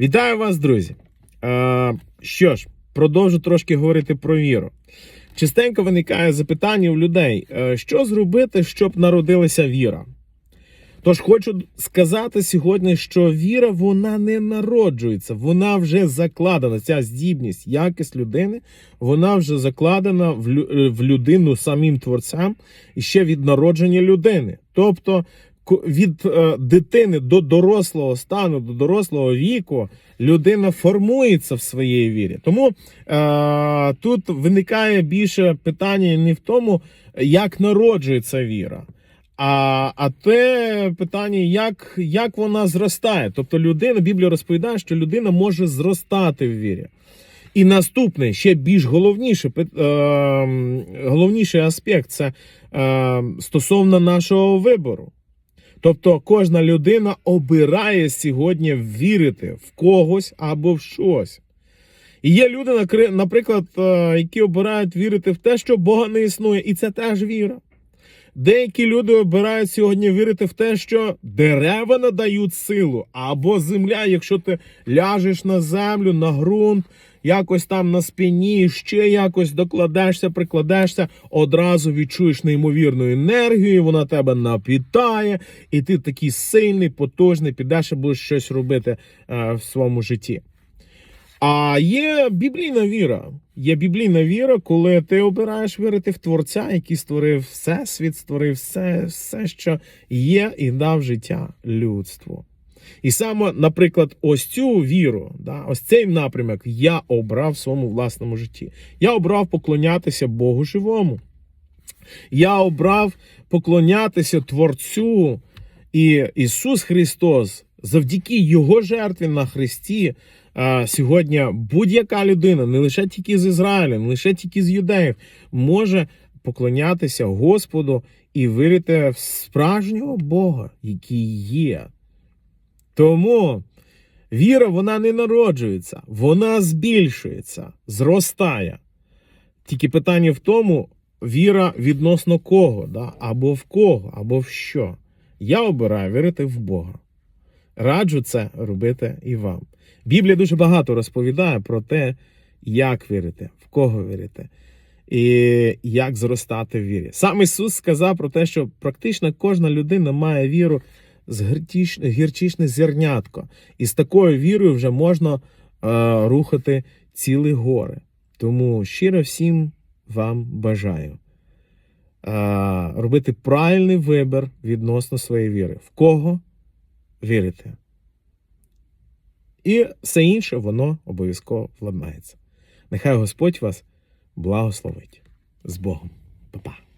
Вітаю вас, друзі! Е, що ж, продовжу трошки говорити про віру. Частенько виникає запитання у людей, е, що зробити, щоб народилася віра. Тож хочу сказати сьогодні, що віра вона не народжується, вона вже закладена. Ця здібність, якість людини, вона вже закладена в людину самим творцям і ще від народження людини. Тобто від е, дитини до дорослого стану, до дорослого віку людина формується в своїй вірі. Тому е, тут виникає більше питання не в тому, як народжується віра. А, а те питання, як, як вона зростає. Тобто людина, Біблія розповідає, що людина може зростати в вірі. І наступний, ще більш головніший, пит- е, головніший аспект це е, стосовно нашого вибору. Тобто кожна людина обирає сьогодні вірити в когось або в щось. І є люди, наприклад, е, які обирають вірити в те, що Бога не існує, і це теж віра. Деякі люди обирають сьогодні вірити в те, що дерева надають силу, або земля, якщо ти ляжеш на землю, на ґрунт, якось там на спині, ще якось докладешся, прикладешся, одразу відчуєш неймовірну енергію, вона тебе напітає, і ти такий сильний, потужний, підеш і будеш щось робити е, в своєму житті. А є біблійна віра. Є біблійна віра, коли ти обираєш вірити в Творця, який створив всесвіт, створив все, все, що є, і дав життя людству. І саме, наприклад, ось цю віру, да, ось цей напрямок я обрав в своєму власному житті. Я обрав поклонятися Богу живому. Я обрав поклонятися Творцю і Ісус Христос завдяки Його жертві на Христі. Сьогодні будь-яка людина, не лише тільки з Ізраїля, не лише тільки з юдеїв, може поклонятися Господу і вірити в справжнього Бога, який є. Тому віра вона не народжується, вона збільшується, зростає. Тільки питання в тому, віра відносно кого, да? або в кого, або в що. Я обираю вірити в Бога. Раджу це робити і вам. Біблія дуже багато розповідає про те, як вірити, в кого вірити, і як зростати в вірі. Сам Ісус сказав про те, що практично кожна людина має віру з гірчичне, зернятко. І з такою вірою вже можна е, рухати цілі гори. Тому щиро всім вам бажаю е, робити правильний вибір відносно своєї віри. В кого вірите? І все інше воно обов'язково владнається. Нехай Господь вас благословить. З Богом. Па-па.